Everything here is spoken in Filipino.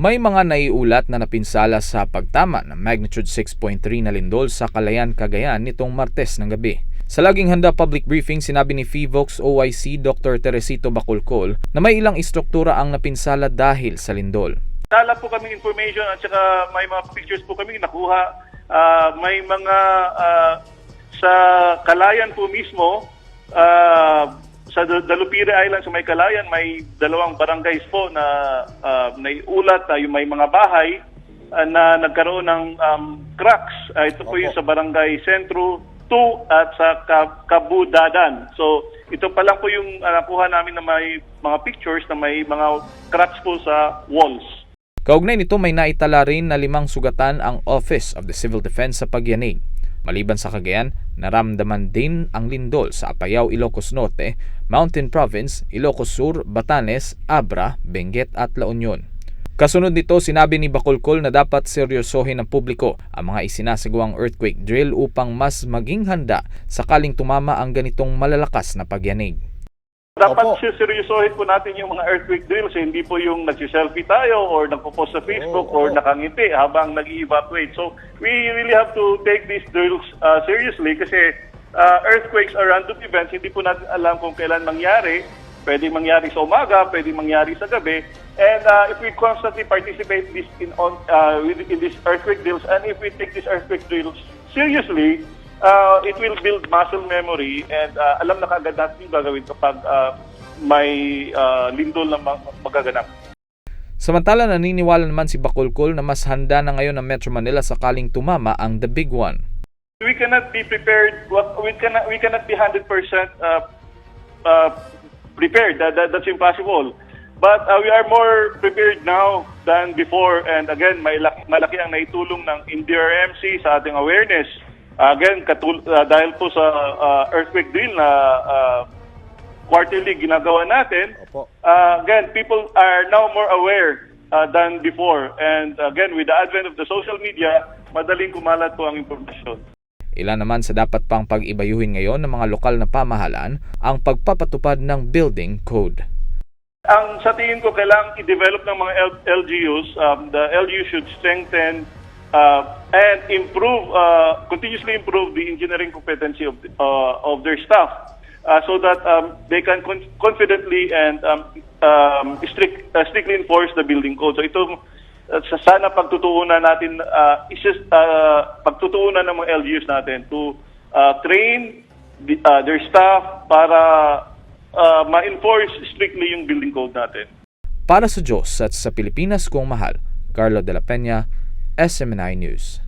May mga naiulat na napinsala sa pagtama ng magnitude 6.3 na lindol sa Kalayan, Cagayan nitong Martes ng gabi. Sa laging handa public briefing, sinabi ni FIVOX OIC Dr. Teresito Bacolcol na may ilang istruktura ang napinsala dahil sa lindol. Tala po kami information at saka may mga pictures po kami nakuha. Ah, may mga ah, sa Kalayan po mismo, ah, sa Dal- Dalupire Island sa may Kalayan, may dalawang barangays po na uh, naiulat na yung may mga bahay ah, na nagkaroon ng um, cracks. Ah, ito po yung sa Barangay Sentro 2 at sa Ka- Kabudadan. So ito pa lang po yung ah, nakuha namin na may mga pictures na may mga cracks po sa walls. Kaugnay nito may naitala rin na limang sugatan ang Office of the Civil Defense sa pagyanig. Maliban sa Cagayan, naramdaman din ang lindol sa Apayao, Ilocos Norte, Mountain Province, Ilocos Sur, Batanes, Abra, Benguet at La Union. Kasunod nito, sinabi ni Bacolcol na dapat seryosohin ng publiko ang mga isinasagawang earthquake drill upang mas maging handa sakaling tumama ang ganitong malalakas na pagyanig. Dapat Opo. seryosohin po natin yung mga earthquake drills, hindi po yung nagsiselfie tayo or nagpo-post sa Facebook Oo, or oo. nakangiti habang nag-evacuate. So, we really have to take these drills uh, seriously kasi uh, earthquakes are random events. Hindi po natin alam kung kailan mangyari. Pwede mangyari sa umaga, pwede mangyari sa gabi. And uh, if we constantly participate this in on uh, with- in these earthquake drills and if we take these earthquake drills seriously, uh, it will build muscle memory and uh, alam na kagad natin yung gagawin kapag uh, may uh, lindol na mag- magaganap. Samantala naniniwala naman si Bacolcol na mas handa na ngayon ang Metro Manila sakaling tumama ang The Big One. We cannot be prepared. We cannot. We cannot be hundred percent uh, uh, prepared. That, that, that's impossible. But uh, we are more prepared now than before. And again, may laki, malaki ang naitulong ng NDRMC sa ating awareness. Again, katul- uh, dahil po sa uh, earthquake drill na uh, quarterly ginagawa natin, Opo. uh, again, people are now more aware uh, than before. And again, with the advent of the social media, madaling kumalat po ang impormasyon. Ilan naman sa dapat pang pag-ibayuhin ngayon ng mga lokal na pamahalaan ang pagpapatupad ng building code. Ang sa tingin ko kailangang i-develop ng mga L- LGUs, um, the LGU should strengthen uh, and improve, uh, continuously improve the engineering competency of, the, uh, of their staff uh, so that um, they can con- confidently and um, um, strict, uh, strictly enforce the building code. So ito, uh, sa- sana pagtutuunan natin, uh, isis, uh, pagtutuunan ng mga LGUs natin to uh, train the, uh, their staff para uh, ma-enforce strictly yung building code natin. Para sa Diyos at sa Pilipinas kong mahal, Carlo de la Peña, SMNI News.